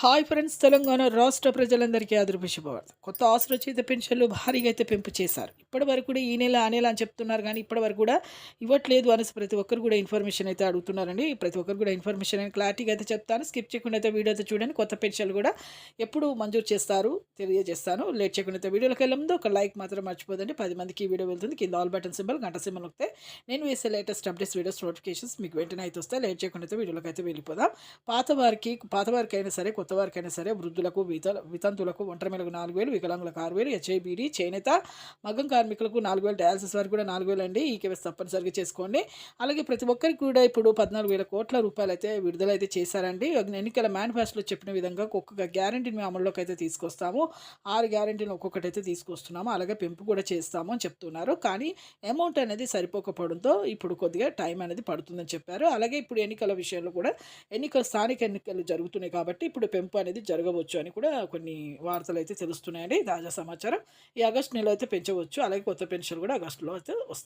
Hi friends Telangana రాష్ట్ర ప్రజలందరికీ అదృశ్యపవార్త కొత్త ఆశ్రచిత పెన్షన్లు భారీగా అయితే పెంపు చేశారు. ఇప్పటి వరకు కూడా ఈ నెల ఆ నెల అని చెప్తున్నారు కానీ ఇప్పటి వరకు కూడా ఇవ్వట్లేదు అనేసి ప్రతి ఒక్కరు కూడా ఇన్ఫర్మేషన్ అయితే అడుగుతున్నారండి. ప్రతి ఒక్కరు కూడా ఇన్ఫర్మేషన్ అని క్లారిటీగా అయితే చెప్తాను. స్కిప్ చేయకుండా అయితే వీడియో అయితే చూడండి. కొత్త పెన్షన్లు కూడా ఎప్పుడు మంజూరు చేస్తారు తెలియజేస్తాను. లేట్ చేయకుండా అయితే వీడియోలోకి వెళ్ళే ముందు ఒక లైక్ మాత్రం మర్చిపోదండి. పది మందికి ఈ వీడియో వెళ్తుంది. కింద ఆల్ బటన్ సింబల్ గంట సింబల్ నొక్కితే నేను వేసే లేటెస్ట్ అప్డేట్స్ వీడియోస్ నోటిఫికేషన్స్ మీకు వెంటనే అయితే వస్తాయి. లేట్ చేయకుండా అయితే వీడియోలోకి అయితే వెళ్ళిపోదాం. పాత వారికి పాత వారికి అయినా సరే కొత్త కొత్త అయినా సరే వృద్ధులకు విత వితంతులకు ఒంటరిమేలకు నాలుగు వేలు వికలాంగులకు ఆరు వేలు హెచ్ఐబిడి చేనేత మగ్గం కార్మికులకు నాలుగు వేలు డయాలసిస్ వారికి కూడా నాలుగు వేలు అండి. ఈ కేవస్ తప్పనిసరిగా చేసుకోండి. అలాగే ప్రతి ఒక్కరికి కూడా ఇప్పుడు పద్నాలుగు వేల కోట్ల రూపాయలు అయితే విడుదలైతే చేశారండి. ఎన్నికల మేనిఫెస్టోలో చెప్పిన విధంగా ఒక్కొక్క గ్యారంటీని మేము అమల్లోకి అయితే తీసుకొస్తాము. ఆరు గ్యారంటీని ఒక్కొక్కటి అయితే తీసుకొస్తున్నాము. అలాగే పెంపు కూడా చేస్తాము అని చెప్తున్నారు. కానీ అమౌంట్ అనేది సరిపోకపోవడంతో ఇప్పుడు కొద్దిగా టైం అనేది పడుతుందని చెప్పారు. అలాగే ఇప్పుడు ఎన్నికల విషయంలో కూడా ఎన్నికలు స్థానిక ఎన్నికలు జరుగుతున్నాయి కాబట్టి ఇప్పుడు పెంపు అనేది జరగవచ్చు అని కూడా కొన్ని వార్తలు అయితే తెలుస్తున్నాయండి. తాజా సమాచారం ఈ ఆగస్టు నెలలో అయితే పెంచవచ్చు. అలాగే కొత్త పెన్షన్ కూడా ఆగస్టులో అయితే వస్తుంది.